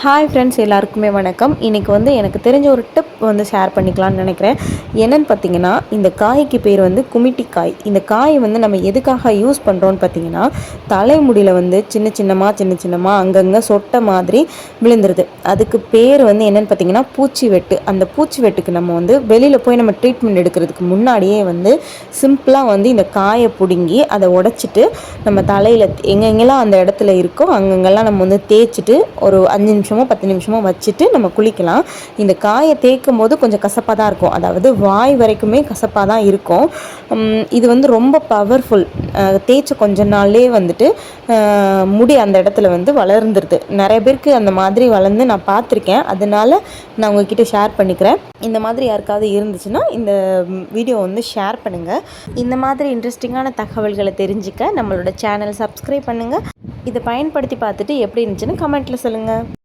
Hi friends எல்லாருக்குமே வணக்கம். இன்றைக்கி வந்து எனக்கு தெரிஞ்ச ஒரு டிப் வந்து ஷேர் பண்ணிக்கலாம்னு நினைக்கிறேன். என்னென்னு பார்த்தீங்கன்னா இந்த காய்க்கு பேர் வந்து குமிட்டி காய் இந்த காய் வந்து நம்ம எதுக்காக யூஸ் பண்ணுறோன்னு பார்த்தீங்கன்னா தலைமுடியில் வந்து சின்ன சின்னமாக சின்ன சின்னமாக அங்கங்கே சொட்டை மாதிரி விழுந்துருது. அதுக்கு பேர் வந்து என்னென்னு பார்த்தீங்கன்னா பூச்சி வெட்டு அந்த பூச்சி வெட்டுக்கு நம்ம வந்து வெளியில் போய் நம்ம ட்ரீட்மெண்ட் எடுக்கிறதுக்கு முன்னாடியே வந்து சிம்பிளாக வந்து இந்த காயை பிடுங்கி அதை உடச்சிட்டு நம்ம தலையில் எங்கெங்கெல்லாம் அந்த இடத்துல இருக்கோ அங்கங்கெல்லாம் நம்ம வந்து தேய்ச்சிட்டு ஒரு அஞ்சு நிமிஷமோ பத்து நிமிஷமோ வச்சுட்டு நம்ம குளிக்கலாம். இந்த காயை தேய்க்கும் போது கொஞ்சம் கசப்பாக தான் இருக்கும். அதாவது வாய் வரைக்குமே கசப்பாக தான் இருக்கும். இது வந்து ரொம்ப பவர்ஃபுல் தேய்ச்ச கொஞ்ச நாள்லே வந்துட்டு முடி அந்த இடத்துல வந்து வளர்ந்துருது. நிறைய பேருக்கு அந்த மாதிரி வளர்ந்து நான் பார்த்துருக்கேன். அதனால நான் உங்ககிட்ட ஷேர் பண்ணிக்கிறேன். இந்த மாதிரி யாருக்காவது இருந்துச்சுன்னா இந்த வீடியோ வந்து ஷேர் பண்ணுங்கள் இந்த மாதிரி இன்ட்ரெஸ்டிங்கான தகவல்களை தெரிஞ்சுக்க நம்மளோட சேனல் சப்ஸ்கிரைப் பண்ணுங்கள் இதை பயன்படுத்தி பார்த்துட்டு எப்படி இருந்துச்சுன்னு கமெண்ட்டில் சொல்லுங்கள்